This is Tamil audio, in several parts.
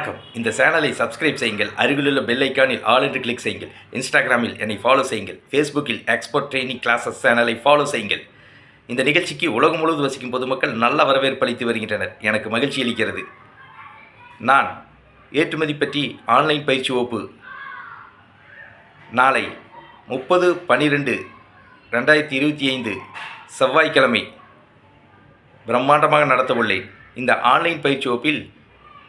வணக்கம். இந்த சேனலை சப்ஸ்கிரைப் செய்யுங்கள். அருகிலுள்ள பெல் ஐக்கானில் ஆல் என்று கிளிக் செய்யுங்கள். இன்ஸ்டாகிராமில் என்னை ஃபாலோ செய்யுங்கள். ஃபேஸ்புக்கில் எக்ஸ்போர்ட் ட்ரைனிங் கிளாஸஸ் சேனலை ஃபாலோ செய்யுங்கள். இந்த நிகழ்ச்சிக்கு உலகம் முழுவதும் வசிக்கும் பொதுமக்கள் நல்ல வரவேற்பு அளித்து வருகின்றனர். எனக்கு மகிழ்ச்சி அளிக்கிறது. நான் ஏற்றுமதி பற்றி ஆன்லைன் பயிற்சி வகுப்பு நாளை முப்பது பன்னிரெண்டு ரெண்டாயிரத்தி இருபத்தி ஐந்து செவ்வாய்க்கிழமை பிரம்மாண்டமாக நடத்த உள்ளேன் இந்த ஆன்லைன் பயிற்சி வகுப்பில்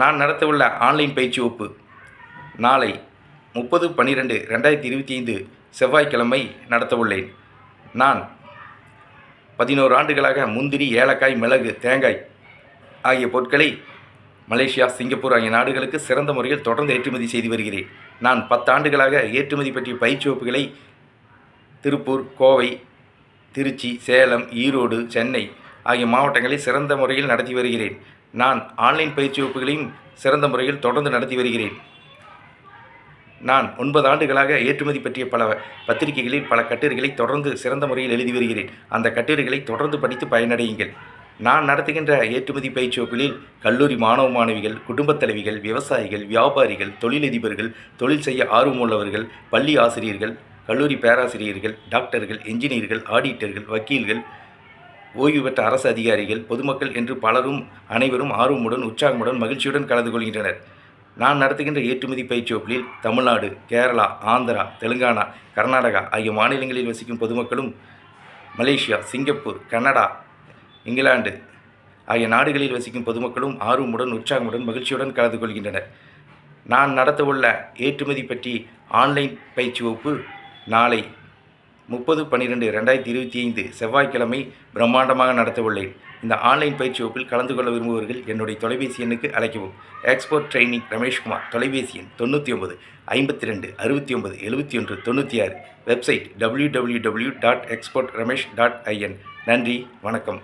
நான் நடத்தவுள்ள ஆன்லைன் பயிற்சி வகுப்பு நாளை முப்பது பன்னிரெண்டு ரெண்டாயிரத்தி இருபத்தி ஐந்து செவ்வாய்க்கிழமை நடத்தவுள்ளேன். நான் பதினோரு ஆண்டுகளாக முந்திரி ஏலக்காய் மிளகு தேங்காய் ஆகிய பொருட்களை மலேசியா சிங்கப்பூர் ஆகிய நாடுகளுக்கு சிறந்த முறையில் தொடர்ந்து ஏற்றுமதி செய்து வருகிறேன். நான் பத்தாண்டுகளாக ஏற்றுமதி பற்றிய பயிற்சி வகுப்புகளை திருப்பூர் கோவை திருச்சி சேலம் ஈரோடு சென்னை ஆகிய மாவட்டங்களில் சிறந்த முறையில் நடத்தி வருகிறேன். நான் ஆன்லைன் பயிற்சி வகுப்புகளையும் சிறந்த முறையில் தொடர்ந்து நடத்தி வருகிறேன். நான் ஒன்பது ஆண்டுகளாக ஏற்றுமதி பற்றிய பல பத்திரிகைகளில் பல கட்டுரைகளை தொடர்ந்து சிறந்த முறையில் எழுதி வருகிறேன். அந்த கட்டுரைகளை தொடர்ந்து படித்து பயனடையுங்கள். நான் நடத்துகின்ற ஏற்றுமதி பயிற்சி வகுப்பில் கல்லூரி மாணவ மாணவிகள் குடும்பத் தலைவிகள் விவசாயிகள் வியாபாரிகள் தொழிலதிபர்கள் தொழில் செய்ய ஆர்வமுள்ளவர்கள் பள்ளி ஆசிரியர்கள் கல்லூரி பேராசிரியர்கள் டாக்டர்கள் என்ஜினியர்கள் ஆடிட்டர்கள் வக்கீல்கள் ஓய்வு பெற்ற அரசு அதிகாரிகள் பொதுமக்கள் என்று பலரும் அனைவரும் ஆர்வமுடன் உற்சாகமுடன் மகிழ்ச்சியுடன் கலந்து கொள்கின்றனர். நான் நடத்துகின்ற ஏற்றுமதி பயிற்சி வகுப்பில் தமிழ்நாடு கேரளா ஆந்திரா தெலுங்கானா கர்நாடகா ஆகிய மாநிலங்களில் வசிக்கும் பொதுமக்களும் மலேசியா சிங்கப்பூர் கனடா இங்கிலாந்து ஆகிய நாடுகளில் வசிக்கும் பொதுமக்களும் ஆர்வமுடன் உற்சாகமுடன் மகிழ்ச்சியுடன் கலந்து கொள்கின்றனர். நான் நடத்தவுள்ள ஏற்றுமதி பற்றி ஆன்லைன் பயிற்சி வகுப்பு நாளை முப்பது பன்னிரெண்டு ரெண்டாயிரத்தி இருபத்தி ஐந்து செவ்வாய்க்கிழமை பிரம்மாண்டமாக நடத்தவுள்ளேன். இந்த ஆன்லைன் பயிற்சி வகுப்பில் கலந்து கொள்ள விரும்புபவர்கள் என்னுடைய தொலைபேசி எண்ணுக்கு அழைக்கவும். எக்ஸ்போர்ட் ட்ரைனிங் ரமேஷ்குமார் தொலைபேசி எண் தொண்ணூற்றி ஒன்பது ஐம்பத்தி ரெண்டு அறுபத்தி ஒன்பது எழுபத்தி ஒன்று தொண்ணூற்றி ஆறு. Website W W W dot export Ramesh dot IN நன்றி வணக்கம்.